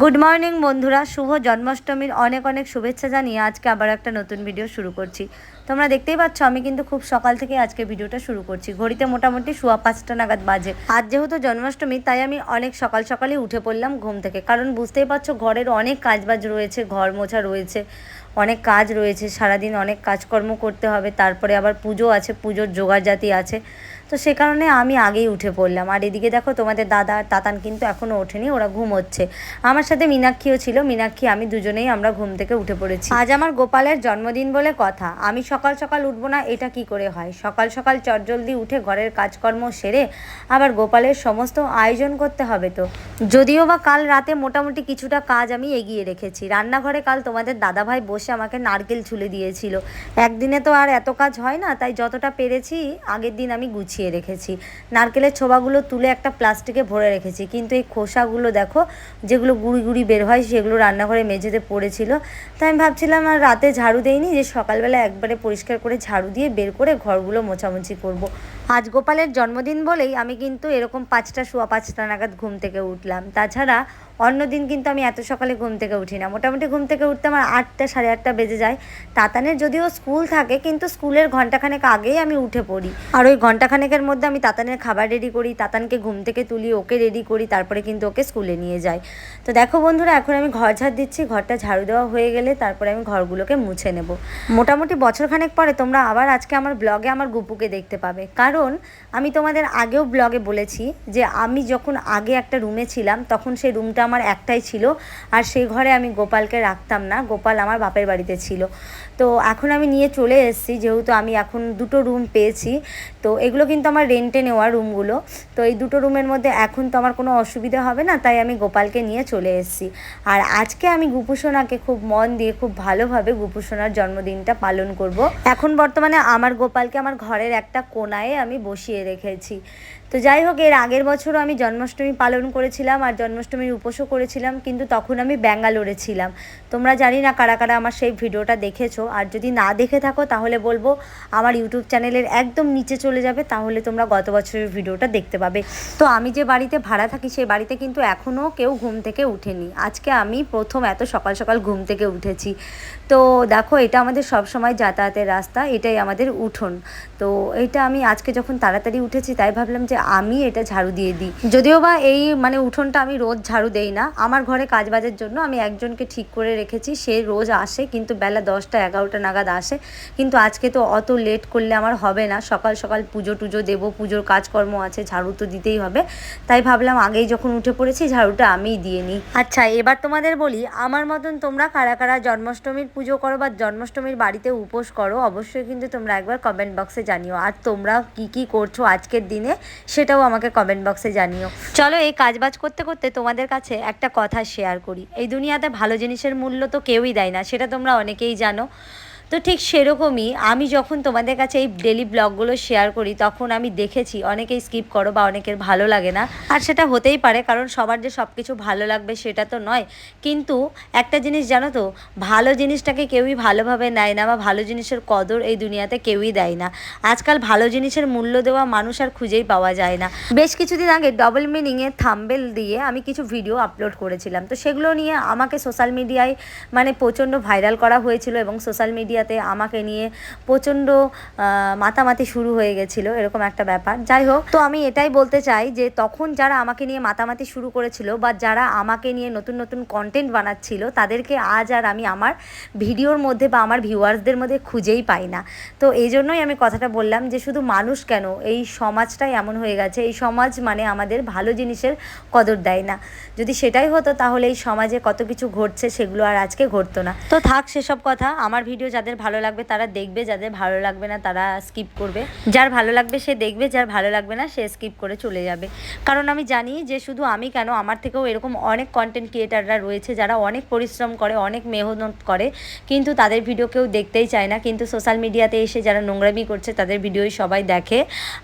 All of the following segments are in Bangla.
গুড মর্নিং বন্ধুরা। শুভ জন্মাষ্টমীর অনেক অনেক শুভেচ্ছা জানিয়ে আজকে আবার একটা নতুন ভিডিও শুরু করছি। তোমরা দেখতেই পাচ্ছ, আমি কিন্তু খুব সকাল থেকে আজকে ভিডিওটা শুরু করছি। ঘড়িতে মোটামুটি সোয়া পাঁচটা নাগাদ বাজে। আজ যেহেতু জন্মাষ্টমী, তাই আমি অনেক সকাল সকালে উঠে পড়লাম ঘুম থেকে। কারণ বুঝতেই পারছ, ঘরের অনেক কাজবাজ রয়েছে, ঘর মোছা রয়েছে, অনেক কাজ রয়েছে, সারাদিন অনেক কাজকর্ম করতে হবে, তারপরে আবার পুজো আছে, পুজোর জোগাড়জাতি আছে। তো সে কারণে আমি আগেই উঠে পড়লাম। আর এদিকে দেখো তোমাদের দাদা আর তাতান কিন্তু এখনও ওঠেনি, ওরা ঘুমোচ্ছে। আমার সাথে মীনাক্ষীও ছিল, মীনাক্ষী, আমি দুজনেই আমরা ঘুম থেকে উঠে পড়েছি। আজ আমার গোপালের জন্মদিন বলে কথা, আমি সকাল সকাল উঠবো না, এটা কি করে হয়? সকাল সকাল চটজলদি উঠে ঘরের কাজকর্ম সেরে আবার গোপালের সমস্ত আয়োজন করতে হবে তো। যদিও বা কাল রাতে মোটামুটি কিছুটা কাজ আমি এগিয়ে রেখেছি। রান্নাঘরে কাল তোমাদের দাদাভাই বসে আমাকে নারকেল ছুলে দিয়েছিল। একদিনে তো আর এত কাজ হয় না, তাই যতটা পেরেছি আগের দিন আমি গুছিয়ে রেখেছি। নারকেলের ছোবাগুলো তুলে একটা প্লাস্টিকে ভরে রেখেছি। কিন্তু এই খোসাগুলো দেখো, যেগুলো গুড়ি গুড়ি বের হয়, সেগুলো রান্নাঘরে মেঝেতে পড়েছিল। তাই আমি ভাবছিলাম, আর রাতে ঝাড়ু দেইনি যে সকালবেলা একবারে পরিষ্কার করে ঝাড়ু দিয়ে বের করে ঘরগুলো মোছামুছি করব। আজ গোপালের জন্মদিন বলেই আমি কিন্তু এরকম পাঁচটা শোয়া পাঁচটা নাগাদ ঘুম থেকে উঠলাম। তাছাড়া অন্য দিন কিন্তু আমি এত সকালে ঘুম থেকে উঠি না। মোটামুটি ঘুম থেকে উঠতে আমার আটটা সাড়ে আটটা বেজে যায়। তাতানের যদিও স্কুল থাকে, কিন্তু স্কুলের ঘন্টাখানেক আগেই আমি উঠে পড়ি। আর ওই ঘন্টাখানেকের মধ্যে আমি তাতানের খাবার রেডি করি, তাতানকে ঘুম থেকে তুলি, ওকে রেডি করি, তারপরে কিন্তু ওকে স্কুলে নিয়ে যাই। তো দেখো বন্ধুরা, এখন আমি ঘর ঝাড় দিচ্ছি, ঘরটা ঝাড়ু দেওয়া হয়ে গেলে তারপরে আমি ঘরগুলোকে মুছে নেব। মোটামুটি বছরখানেক পরে তোমরা আবার আজকে আমার ব্লগে আমার গুপুকে দেখতে পাবে। কারণ আমি তোমাদের আগেও ব্লগে বলেছি যে আমি যখন আগে একটা রুমে ছিলাম, তখন সেই রুমটা আমার একটাই ছিল আর সেই ঘরে আমি গোপালকে রাখতাম না। গোপাল আমার বাপের বাড়িতে ছিল। তো এখন আমি নিয়ে চলে এসেছি, যেহেতু আমি এখন দুটো রুম পেয়েছি। তো এগুলো কিন্তু আমার রেন্টে নেওয়া রুমগুলো তো এই দুটো রুমের মধ্যে এখন তো আমার কোনো অসুবিধা হবে না, তাই আমি গোপালকে নিয়ে চলে এসেছি। আর আজকে আমি গুপুসোনাকে খুব মন দিয়ে খুব ভালোভাবে গুপুসোনার জন্মদিনটা পালন করব। এখন বর্তমানে আমার গোপালকে আমার ঘরের একটা কোনায় আমি বসিয়ে রেখেছি। তো যাই হোক, এর আগের বছরও আমি জন্মাষ্টমী পালন করেছিলাম আর জন্মাষ্টমীর উপোসও করেছিলাম, কিন্তু তখন আমি ব্যাঙ্গালোরে ছিলাম। তোমরা জানি না কারা কারা আমার সেই ভিডিওটা দেখেছ, আর যদি না দেখে থাকো তাহলে বলব আমার ইউটিউব চ্যানেলের একদম নিচে চলে যাবে, তাহলে তোমরা গত বছরের ভিডিওটা দেখতে পাবে। তো আমি যে বাড়িতে ভাড়া থাকি, সেই বাড়িতে কিন্তু এখনও কেউ ঘুম থেকে উঠেনি আজকে আমি প্রথম এত সকাল সকাল ঘুম থেকে উঠেছি। তো দেখো, এটা আমাদের সব সময় যাতায়াতের রাস্তা, এটাই আমাদের উঠোন। তো এটা আমি আজকে যখন তাড়াতাড়ি উঠেছি, তাই ভাবলাম যে আমি এটা ঝাড়ু দিয়ে দিই। যদিও বা এই মানে উঠোনটা আমি রোজ ঝাড়ু দেই না, আমার ঘরে কাজ বাজের জন্য আমি একজনকে ঠিক করে রেখেছি, সে রোজ আসে, কিন্তু বেলা দশটা, এগারোটা নাগাদ আসে। কিন্তু আজকে তো অত লেট করলে আমার হবে না, সকাল সকাল পুজো টুজো দেবো, পুজোর কাজকর্ম আছে, ঝাড়ু তো দিতেই হবে। তাই ভাবলাম আগেই যখন উঠে পড়েছি, ঝাড়ুটা আমিই দিয়ে নিই। আচ্ছা এবার তোমাদের বলি, আমার মতন তোমরা কারা কারা জন্মাষ্টমীর পুজো করো বা জন্মাষ্টমীর বাড়িতে উপোস করো, অবশ্যই কিন্তু তোমরা একবার কমেন্ট বক্সে জানিও। আর তোমরা কি কি করছ আজকের দিনে, সেটাও আমাকে কমেন্ট বক্সে জানিও। চলো এই কাজবাজ করতে করতে তোমাদের কাছে একটা কথা শেয়ার করি। এই দুনিয়াতে ভালো জিনিসের মূল্য তো কেউই দেয় না, সেটা তোমরা অনেকেই জানো। তো ঠিক সেরকমই আমি যখন তোমাদের কাছে এই ডেলি ব্লগগুলো শেয়ার করি, তখন আমি দেখেছি অনেকেই স্কিপ করো বা অনেকের ভালো লাগে না। আর সেটা হতেই পারে, কারণ সবার যে সব কিছু ভালো লাগবে সেটা তো নয়। কিন্তু একটা জিনিস জানো তো, ভালো জিনিসটাকে কেউই ভালোভাবে নেয় না বা ভালো জিনিসের কদর এই দুনিয়াতে কেউই দেয় না। আজকাল ভালো জিনিসের মূল্য দেওয়া মানুষ আর খুঁজেই পাওয়া যায় না। বেশ কিছুদিন আগে ডবল মিনিংয়ে থাম্বেল দিয়ে আমি কিছু ভিডিও আপলোড করেছিলাম। তো সেগুলো নিয়ে আমাকে সোশ্যাল মিডিয়ায় মানে প্রচণ্ড ভাইরাল করা হয়েছিল এবং সোশ্যাল মিডিয়াতে আমাকে নিয়ে প্রচণ্ড মাতামাতি শুরু হয়ে গেছিল, এরকম একটা ব্যাপার। যাই হোক, তো আমি এটাই বলতে চাই যে তখন যারা আমাকে নিয়ে মাতামাতি শুরু করেছিল বা যারা আমাকে নিয়ে নতুন নতুন কন্টেন্ট বানাচ্ছিল, তাদেরকে আজ আর আমি আমার ভিডিওর মধ্যে বা আমার ভিউয়ার্সদের মধ্যে খুঁজেই পাই না। তো এই জন্যই আমি কথাটা বললাম যে শুধু মানুষ কেন, এই সমাজটাই এমন হয়ে গেছে, এই সমাজ মানে আমাদের ভালো জিনিসের কদর দেয় না। যদি সেটাই হতো তাহলে এই সমাজে কত কিছু ঘটছে সেগুলো আর আজকে ঘটতো না। তো থাক সেসব কথা, আমার ভিডিও যাদের ভালো লাগবে তারা দেখবে, যাদের ভালো লাগবে না তারা স্কিপ করবে। যার ভালো লাগবে সে দেখবে, যার ভালো লাগবে না সে স্কিপ করে চলে যাবে। কারণ আমি জানি যে শুধু আমি কেন, আমার থেকেও এরকম অনেক কন্টেন্ট ক্রিয়েটাররা রয়েছে যারা অনেক পরিশ্রম করে, অনেক মেহনত করে, কিন্তু তাদের ভিডিও কেউ দেখতেই চায় না। কিন্তু সোশ্যাল মিডিয়াতে এসে যারা নোংরামি করছে, তাদের ভিডিওই সবাই দেখে।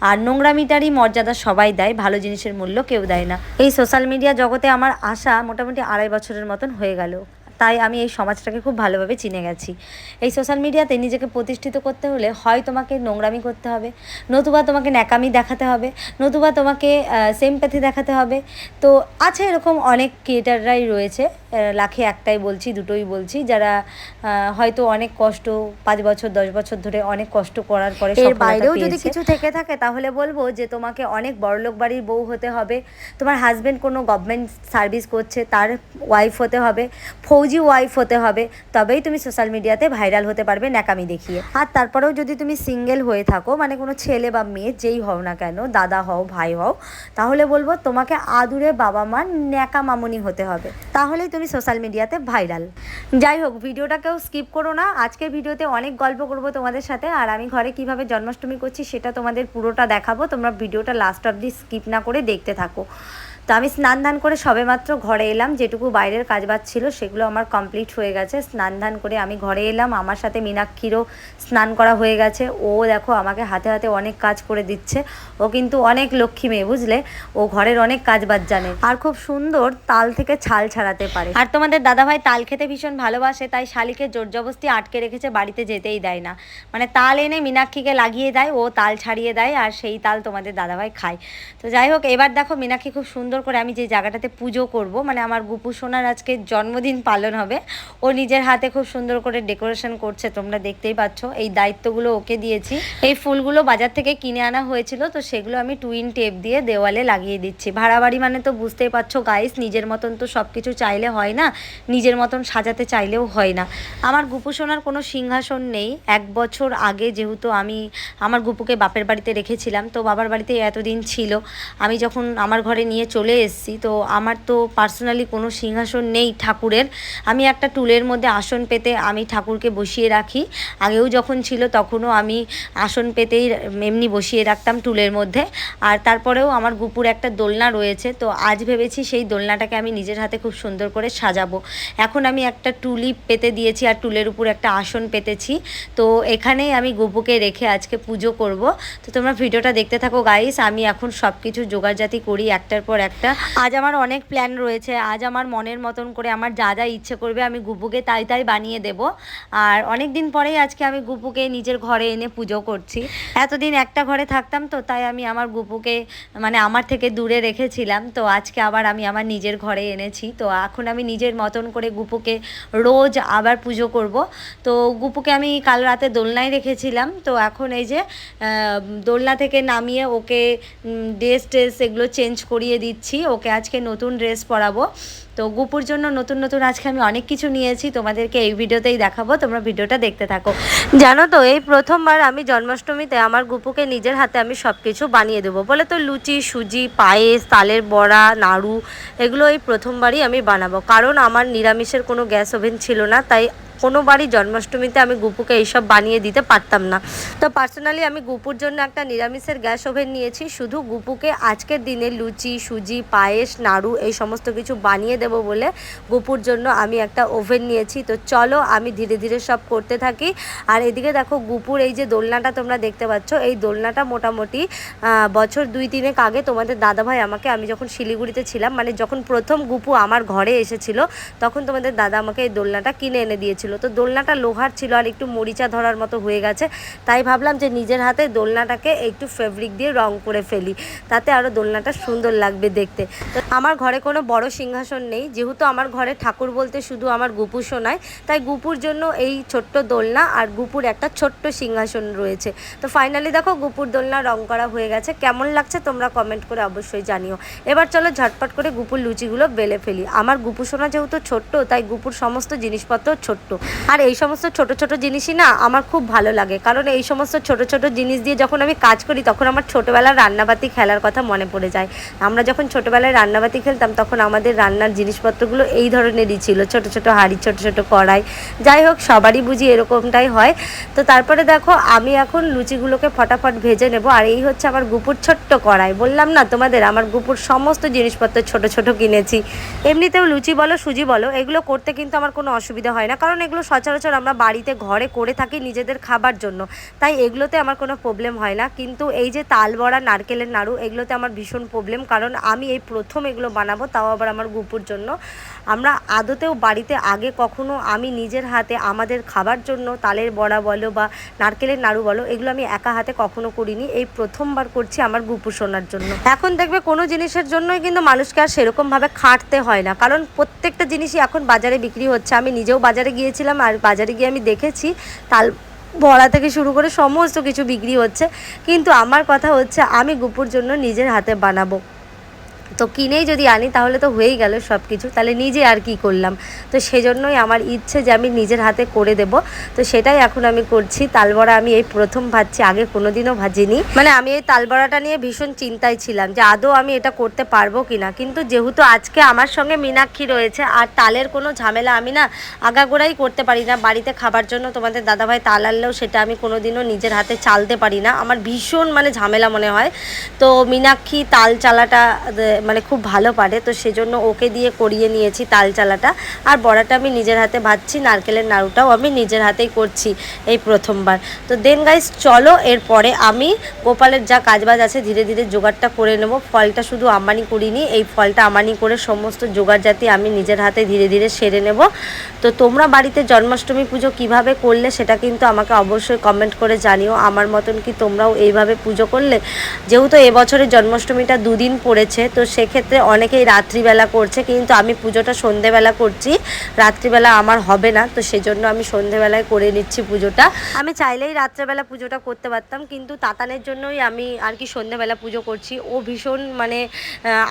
আর নোংরামিটারই মর্যাদা সবাই দেয়, ভালো জিনিসের মূল্য কেউ দেয় না। এই সোশ্যাল মিডিয়া জগতে আমার আশা মোটামুটি আড়াই বছরের মতন হয়ে গেল। তাই আমি এই সমাজটাকে খুব ভালোভাবে চিনে গেছি। এই সোশ্যাল মিডিয়াতে নিজেকে প্রতিষ্ঠিত করতে হলে হয় তোমাকে নোংরামি করতে হবে, নতুবা তোমাকে ন্যাকামি দেখাতে হবে, নতুবা তোমাকে সেমপ্যাথি দেখাতে হবে। তো আছে এরকম অনেক ক্রিয়েটাররাই রয়েছে। লাখে একটাই বলছি দুটোই বলছি। যারা হয়তো অনেক কষ্ট পাঁচ বছর দশ বছর ধরে অনেক কষ্ট করার পরে এর বাইরেও যদি কিছু থেকে থাকে তাহলে বলব যে তোমাকে অনেক বড়লোক বাড়ির বউ হতে হবে। তোমার হাজবেন্ড কোনো গভর্নমেন্ট সার্ভিস করছে তার ওয়াইফ হতে হবে ফৌজি ওয়াইফ হতে হবে তবেই তুমি সোশ্যাল মিডিয়াতে ভাইরাল হতে পারবে ন্যাকামি দেখিয়ে। আর তারপরেও যদি তুমি সিঙ্গেল হয়ে থাকো মানে কোনো ছেলে বা মেয়ে যেই হও না কেন দাদা হও ভাই হও তাহলে বলব তোমাকে আদুরে বাবা মার ন্যাকা মামুনি হতে হবে। তাহলেই তুমি সোশ্যাল মিডিয়াতে ভাইরাল যাই হোক ভিডিওটা কেউ স্কিপ করো না। আজকের ভিডিওতে অনেক গল্প করব তোমাদের সাথে। আর আমি ঘরে কীভাবে জন্মাষ্টমী করছি সেটা তোমাদের পুরোটা দেখাবো। তোমরা ভিডিওটা লাস্ট অবধি স্কিপ না করে দেখতে থাকো। তো আমি স্নান ধান করে সবেমাত্র ঘরে এলাম, যেটুকু বাইরের কাজ বাজ ছিল সেগুলো আমার কমপ্লিট হয়ে গেছে। স্নান ধান করে আমি ঘরে এলাম, আমার সাথে মীনাক্ষীরও স্নান করা হয়ে গেছে। ও দেখো আমাকে হাতে হাতে অনেক কাজ করে দিচ্ছে। ও কিন্তু অনেক লক্ষ্মী মেয়ে, বুঝলে? ও ঘরের অনেক কাজ বাজ জানে। আর খুব সুন্দর তাল থেকে ছাল ছাড়াতে পারে। আর তোমাদের দাদাভাই তাল খেতে ভীষণ ভালোবাসে, তাই শালিকে জোর জবস্তি আটকে রেখেছে, বাড়িতে যেতেই দেয় না। মানে তাল এনে মীনাক্ষীকে লাগিয়ে দেয়, ও তাল ছাড়িয়ে দেয়, আর সেই তাল তোমাদের দাদাভাই খায়। তো যাই হোক, এবার দেখো মীনাক্ষী খুব সুন্দর করে আমি যে জায়গাটাতে পুজো করব মানে আমার গুপু সোনার আজকে জন্মদিন পালন হবে, ও নিজের হাতে খুব সুন্দর করে ডেকোরেশন করছে, তোমরা দেখতেই পাচ্ছ, এই দায়িত্বগুলো ওকে দিয়েছি। এই ফুলগুলো বাজার থেকে কিনে আনা হয়েছিল, তো সেগুলো আমি টুইন টেপ দিয়ে দেওয়ালে লাগিয়ে দিচ্ছি। ভাড়া বাড়ি মানে তো বুঝতেই পারছ গাইস নিজের মতন তো সব কিছু চাইলে হয় না, নিজের মতন সাজাতে চাইলেও হয় না। আমার গুপু সোনার কোনো সিংহাসন নেই, এক বছর আগে যেহেতু আমি আমার গুপুকে বাপের বাড়িতে রেখেছিলাম, তো বাবার বাড়িতে এতদিন ছিল। আমি যখন আমার ঘরে নিয়ে চলে এসেছি। তো আমার তো পার্সোনালি কোনো সিংহাসন নেই ঠাকুরের। আমি একটা টুলের মধ্যে আসন পেতে আমি ঠাকুরকে বসিয়ে রাখি। আগেও যখন ছিল তখনও আমি আসন পেতেই এমনি বসিয়ে রাখতাম টুলের মধ্যে। আর তারপরেও আমার গুপুর একটা দোলনা রয়েছে। তো আজ ভেবেছি সেই দোলনাটাকে আমি নিজের হাতে খুব সুন্দর করে সাজাবো। এখন আমি একটা টুলি পেতে দিয়েছি আর টুলের উপর একটা আসন পেতেছি। তো এখানেই আমি গুপুকে রেখে আজকে পুজো করব। তো তোমরা ভিডিওটা দেখতে থাকো গাইস আমি এখন সব কিছু জোগাড়জাতি করি একটার পর একটা। আজ আমার অনেক প্ল্যান রয়েছে। আজ আমার মনের মতন করে আমার যা যা ইচ্ছে করবে আমি গুপুকে তাই তাই বানিয়ে দেব। আর অনেক দিন পরেই আজকে আমি গুপুকে নিজের ঘরে এনে পুজো করছি। এতদিন একটা ঘরে থাকতাম তো, তাই আমি আমার গুপুকে মানে আমার থেকে দূরে রেখেছিলাম। তো আজকে আবার আমি আমার নিজের ঘরে এনেছি। তো এখন আমি নিজের মতন করে গুপুকে রোজ আবার পুজো করব। তো গুপুকে আমি কাল রাতে দোলনায় রেখেছিলাম। তো এখন এই যে দোলনা থেকে নামিয়ে ওকে ড্রেস ট্রেস এগুলো চেঞ্জ করিয়ে দিচ্ছি। ওকে আজকে নতুন ড্রেস পরাবো। তো গুপুর জন্য নতুন নতুন আজকে আমি অনেক কিছু নিয়েছি। তোমাদেরকে এই ভিডিওতেই দেখাবো। তোমরা ভিডিওটা দেখতে থাকো। জানো তো, এই প্রথমবার আমি জন্মাষ্টমীতে আমার গুপুকে নিজের হাতে আমি সব কিছু বানিয়ে দেবো। বলে তো লুচি, সুজি, পায়েস, তালের বড়া, নাড়ু, এগুলো এই প্রথমবারই আমি বানাবো। কারণ আমার নিরামিষের কোনো গ্যাস ওভেন ছিল না, তাই কোনোবারই জন্মাষ্টমীতে আমি গুপুকে এইসব বানিয়ে দিতে পারতাম না। তো পার্সোনালি আমি গুপুর জন্য একটা নিরামিষের গ্যাস ওভেন নিয়েছি। শুধু গুপুকে আজকের দিনে লুচি, সুজি, পায়েস, নাড়ু এই সমস্ত কিছু বানিয়ে দেব বলে গুপুর জন্য আমি একটা ওভেন নিয়েছি। তো চলো আমি ধীরে ধীরে সব করতে থাকি। আর এদিকে দেখো গুপুর এই যে দোলনাটা তোমরা দেখতে পাচ্ছ, এই দোলনাটা মোটামুটি বছর দুই তিনেক আগে তোমাদের দাদাভাই আমাকে, আমি যখন শিলিগুড়িতে ছিলাম মানে যখন প্রথম গুপু আমার ঘরে এসেছিল, তখন তোমাদের দাদা আমাকে এই দোলনাটা কিনে এনে দিয়েছিল। তো দোলনাটা লোহার ছিল আর একটু মরিচা ধরার মতো হয়ে গেছে। তাই ভাবলাম যে নিজের হাতে দোলনাটাকে একটু ফেব্রিক দিয়ে রং করে ফেলি। তাতে আরও দোলনাটা সুন্দর লাগবে দেখতে। তো আমার ঘরে কোনো বড় সিংহাসন নেই। যেহেতু আমার ঘরে ঠাকুর বলতে শুধু আমার গুপু শোনায় তাই গুপুর জন্য এই ছোট্ট দোলনা আর গুপুর একটা ছোট্ট সিংহাসন রয়েছে। তো ফাইনালি দেখো গুপুর দোলনা রং করা হয়ে গেছে। কেমন লাগছে তোমরা কমেন্ট করে অবশ্যই জানিও। এবার চলো ঝটপট করে গুপুর লুচিগুলো বেলে ফেলি। আমার গুপু সোনা যেহেতু ছোট্ট, তাই গুপুর সমস্ত জিনিসপত্র ছোট্ট। আর এই সমস্ত ছোট ছোট জিনিসই না আমার খুব ভালো লাগে। কারণ এই সমস্ত ছোট ছোট জিনিস দিয়ে যখন আমি কাজ করি, তখন আমার ছোটোবেলার রান্নাবাতি খেলার কথা মনে পড়ে যায়। আমরা যখন ছোটোবেলায় রান্নাবাতি খেলতাম, তখন আমাদের রান্নার জিনিসপত্রগুলো এই ধরনেরই ছিল। ছোট ছোট হাঁড়ি, ছোট ছোট কড়াই। যাই হোক, সবারই বুঝি এরকমটাই হয়। তো তারপরে দেখো, আমি এখন লুচিগুলোকে ফটাফট ভেজে নেব। আর এই হচ্ছে আমার গুপুর ছোট্ট কড়াই। বললাম না তোমাদের, আমার গুপুর সমস্ত জিনিসপত্র ছোট ছোট কিনেছি। এমনিতেও লুচি বলো, সুজি বলো, এগুলো করতে কিন্তু আমার কোনো অসুবিধা হয় না। কারণ এগুলো সচরাচর আমরা বাড়িতে ঘরে করে থাকি নিজেদের খাবার জন্য। তাই এগুলোতে আমার কোনো প্রবলেম হয় না। কিন্তু এই যে তাল বড়া নারকেলের নাড়ু, এগুলোতে আমার ভীষণ প্রবলেম কারণ আমি এই প্রথম এগুলো বানাবো, তাও আবার আমার গুপুর জন্য। আমরা আদতেও বাড়িতে আগে কখনো আমি নিজের হাতে আমাদের খাবার জন্য তালের বড়া বলো বা নারকেলের নাড়ু বলো, এগুলো আমি একা হাতে কখনো করিনি। এই প্রথমবার করছি আমার গুপু শোনার জন্য। এখন দেখবে কোনো জিনিসের জন্যই কিন্তু মানুষকে আর সেরকমভাবে খাটতে হয় না। কারণ প্রত্যেকটা জিনিসই এখন বাজারে বিক্রি হচ্ছে। আমি নিজেও বাজারে গিয়েছিলাম আর বাজারে গিয়ে আমি দেখেছি তাল বড়া থেকে শুরু করে সমস্ত কিছু বিক্রি হচ্ছে। কিন্তু আমার কথা হচ্ছে আমি গুপুর জন্য নিজের হাতে বানাবো। তো কিনেই যদি আনি, তাহলে তো হয়েই গেল সব কিছু তাহলে নিজে আর কি করলাম? তো সেজন্যই আমার ইচ্ছে যে আমি নিজের হাতে করে দেব। তো সেটাই এখন আমি করছি। তালবড়া আমি এই প্রথম ভাজছি, আগে কোনোদিনও ভাজিনি। মানে আমি এই তালবড়াটা নিয়ে ভীষণ চিন্তায় ছিলাম যে আদৌ আমি এটা করতে পারব কি না কিন্তু যেহেতু আজকে আমার সঙ্গে মীনাক্ষী রয়েছে, আর তালের কোনো ঝামেলা আমি না আগাগোড়াই করতে পারি না। বাড়িতে খাবার জন্য তোমাদের দাদাভাই তাল আনলেও সেটা আমি কোনোদিনও নিজের হাতে চালতে পারি না। আমার ভীষণ মানে ঝামেলা মনে হয়। তো মীনাক্ষী তাল চালাটা মানে খুব ভালো পারে, তো সেজন্য ওকে দিয়ে করিয়ে নিয়েছি তাল চালাটা। আর বড়াটা আমি নিজের হাতে ভাজছি, নারকেলের নাড়ুটাও আমি নিজের হাতেই করছি এই প্রথমবার। তো দেন গাইস চলো এরপরে আমি গোপালের যা কাজবাজ আছে ধীরে ধীরে জোগাড়টা করে নেব। ফলটা শুধু আমানি করিনি, এই ফলটা আমানি করে সমস্ত জোগাড় জাতি আমি নিজের হাতে ধীরে ধীরে সেরে নেব। তো তোমরা বাড়িতে জন্মাষ্টমী পুজো কীভাবে করলে সেটা কিন্তু আমাকে অবশ্যই কমেন্ট করে জানিও। আমার মতন কি তোমরাও এইভাবে পুজো করলে? যেহেতু এবছরের জন্মাষ্টমীটা দুদিন পড়েছে, তো সেক্ষেত্রে অনেকেই রাত্রিবেলা করছে, কিন্তু আমি পুজোটা সন্ধেবেলা করছি। রাত্রিবেলা আমার হবে না, তো সেজন্য আমি সন্ধেবেলায় করে নিচ্ছি পুজোটা। আমি চাইলেই রাত্রেবেলা পুজোটা করতে পারতাম, কিন্তু তাতানের জন্যই আমি আর কি সন্ধেবেলা পুজো করছি। ও ভীষণ মানে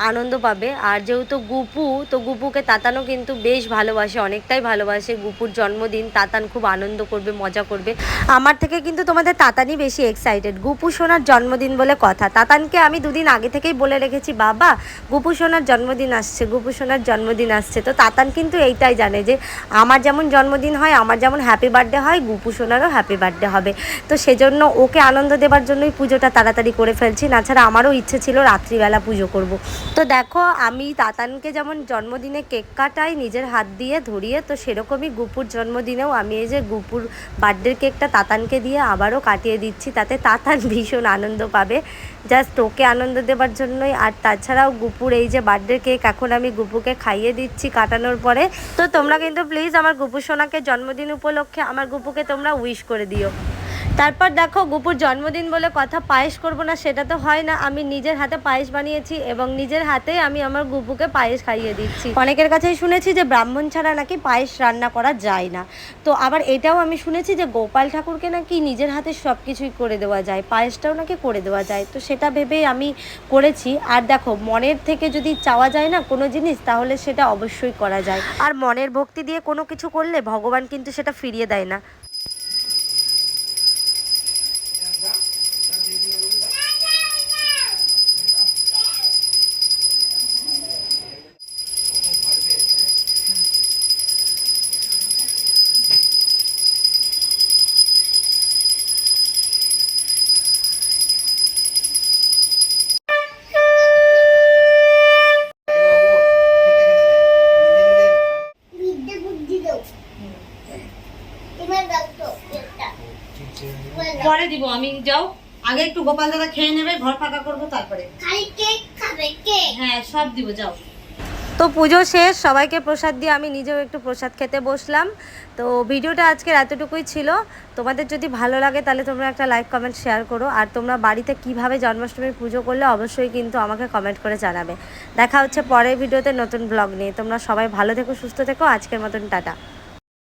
আনন্দ পাবে। আর যেহেতু গুপু, তো গুপুকে তাতানও কিন্তু বেশ ভালোবাসে, অনেকটাই ভালোবাসে। গুপুর জন্মদিন তাতান খুব আনন্দ করবে, মজা করবে। আমার থেকে কিন্তু তোমাদের তাতানই বেশি এক্সাইটেড গুপু সোনার জন্মদিন বলে কথা। তাতানকে আমি দুদিন আগে থেকেই বলে রেখেছি, বাবা গুপু সোনার জন্মদিন আসছে গুপু সোনার জন্মদিন আসছে। তো তাতান কিন্তু এইটাই জানে যে আমার যেমন জন্মদিন হয়, আমার যেমন হ্যাপি বার্থডে হয় গুপু সোনারও হ্যাপি বার্থডে হবে। তো সেজন্য ওকে আনন্দ দেওয়ার জন্যই পুজোটা তাড়াতাড়ি করে ফেলছি তাছাড়া আমারও ইচ্ছে ছিল রাত্রিবেলা পুজো করব। তো দেখো, আমি তাতানকে যেমন জন্মদিনে কেক কাটাই, নিজের হাত দিয়ে ধরিয়ে, তো সেরকমই গুপুর জন্মদিনেও আমি এই যে গুপুর বার্থডের কেকটা তাতানকে দিয়ে আবারও কাটিয়ে দিচ্ছি, তাতে তাতান ভীষণ আনন্দ পাবে। জাস্ট ওকে আনন্দ দেবার জন্যই। আর তাছাড়াও গুপুর, এই যে বার্থডে কেক এখন আমি গুপুকে খাইয়ে দিচ্ছি কাটানোর পরে। তো তোমরা কিন্তু প্লিজ আমার গুপু সোনাকে জন্মদিন উপলক্ষে, আমার গুপুকে তোমরা উইশ করে দিও। তারপর দেখো, গুপুর জন্মদিন বলে কথা, পায়েস করব না, সেটা তো হয় না। আমি নিজের হাতে পায়েস বানিয়েছি এবং নিজের হাতে আমি আমার গুপুকে পায়েস খাইয়ে দিচ্ছি। অনেকের কাছেই শুনেছি যে ব্রাহ্মণ ছাড়া নাকি পায়েস রান্না করা যায় না। তো আবার এটাও আমি শুনেছি যে গোপাল ঠাকুরকে নাকি নিজের হাতে সব কিছুই করে দেওয়া যায়, পায়েসটাও নাকি করে দেওয়া যায়। তো সেটা ভেবেই আমি করেছি। আর দেখো, মনের থেকে যদি চাওয়া যায় না কোনো জিনিস, তাহলে সেটা অবশ্যই করা যায়। আর মনের ভক্তি দিয়ে কোনো কিছু করলে ভগবান কিন্তু সেটা ফিরিয়ে দেয় না। যাও আগে একটু গোপাল দাদা খেয়ে নেবে ঘর ফাঁকা করব তারপরে। কেক খাবে কেক। হ্যাঁ সব দিব যাও। তো পুজো শেষ সবাইকে প্রসাদ দিয়ে আমি নিজেও একটু প্রসাদ খেতে বসলাম। তো ভিডিওটা আজকের এতটুকুই ছিল। তোমাদের যদি ভালো লাগে তাহলে তোমরা একটা লাইক কমেন্ট শেয়ার করো। আর তোমরা বাড়িতে কীভাবে জন্মাষ্টমীর পুজো করলে অবশ্যই কিন্তু আমাকে কমেন্ট করে জানাবে। দেখা হচ্ছে পরের ভিডিওতে নতুন ব্লগ নিয়ে। তোমরা সবাই ভালো থেকো সুস্থ থেকো। আজকের মতন টাটা।